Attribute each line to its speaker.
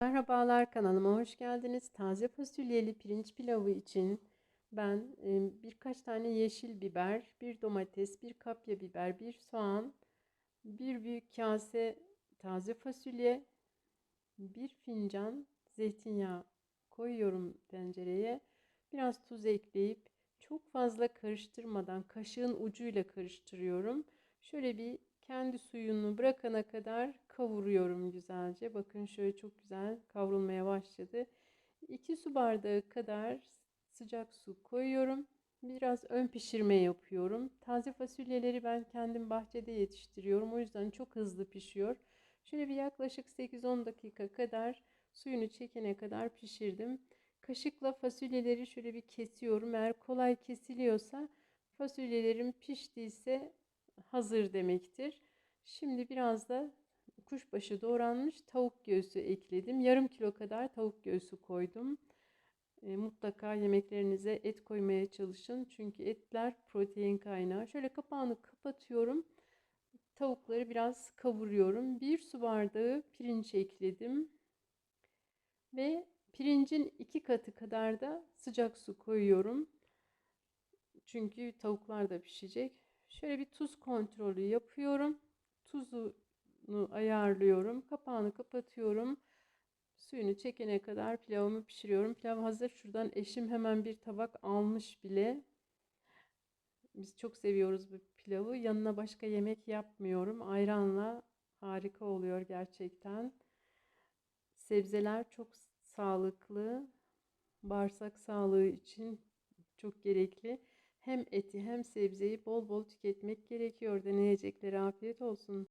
Speaker 1: Merhabalar kanalıma hoş geldiniz. Taze fasulyeli pirinç pilavı için ben birkaç tane yeşil biber, bir domates, bir kapya biber, bir soğan, bir büyük kase taze fasulye, bir fincan zeytinyağı koyuyorum tencereye. Biraz tuz ekleyip çok fazla karıştırmadan kaşığın ucuyla karıştırıyorum. Şöyle bir kendi suyunu bırakana kadar kavuruyorum güzelce. Bakın şöyle çok güzel kavrulmaya başladı. 2 su bardağı kadar sıcak su koyuyorum. Biraz ön pişirme yapıyorum. Taze fasulyeleri ben kendim bahçede yetiştiriyorum. O yüzden çok hızlı pişiyor. Şöyle bir yaklaşık 8-10 dakika kadar suyunu çekene kadar pişirdim. Kaşıkla fasulyeleri şöyle bir kesiyorum. Eğer kolay kesiliyorsa fasulyelerim piştiyse hazır demektir. Şimdi biraz da kuşbaşı doğranmış tavuk göğsü ekledim. Yarım kilo kadar tavuk göğsü koydum. E, mutlaka yemeklerinize et koymaya çalışın. Çünkü etler protein kaynağı. Şöyle kapağını kapatıyorum. Tavukları biraz kavuruyorum. Bir su bardağı pirinç ekledim. Ve pirincin iki katı kadar da sıcak su koyuyorum. Çünkü tavuklar da pişecek. Şöyle bir tuz kontrolü yapıyorum. Tuzunu ayarlıyorum. Kapağını kapatıyorum. Suyunu çekene kadar pilavımı pişiriyorum. Pilav hazır. Şuradan eşim hemen bir tabak almış bile. Biz çok seviyoruz bu pilavı. Yanına başka yemek yapmıyorum. Ayranla harika oluyor gerçekten. Sebzeler çok sağlıklı. Bağırsak sağlığı için çok gerekli. Hem eti hem sebzeyi bol bol tüketmek gerekiyor. Deneyeceklere afiyet olsun.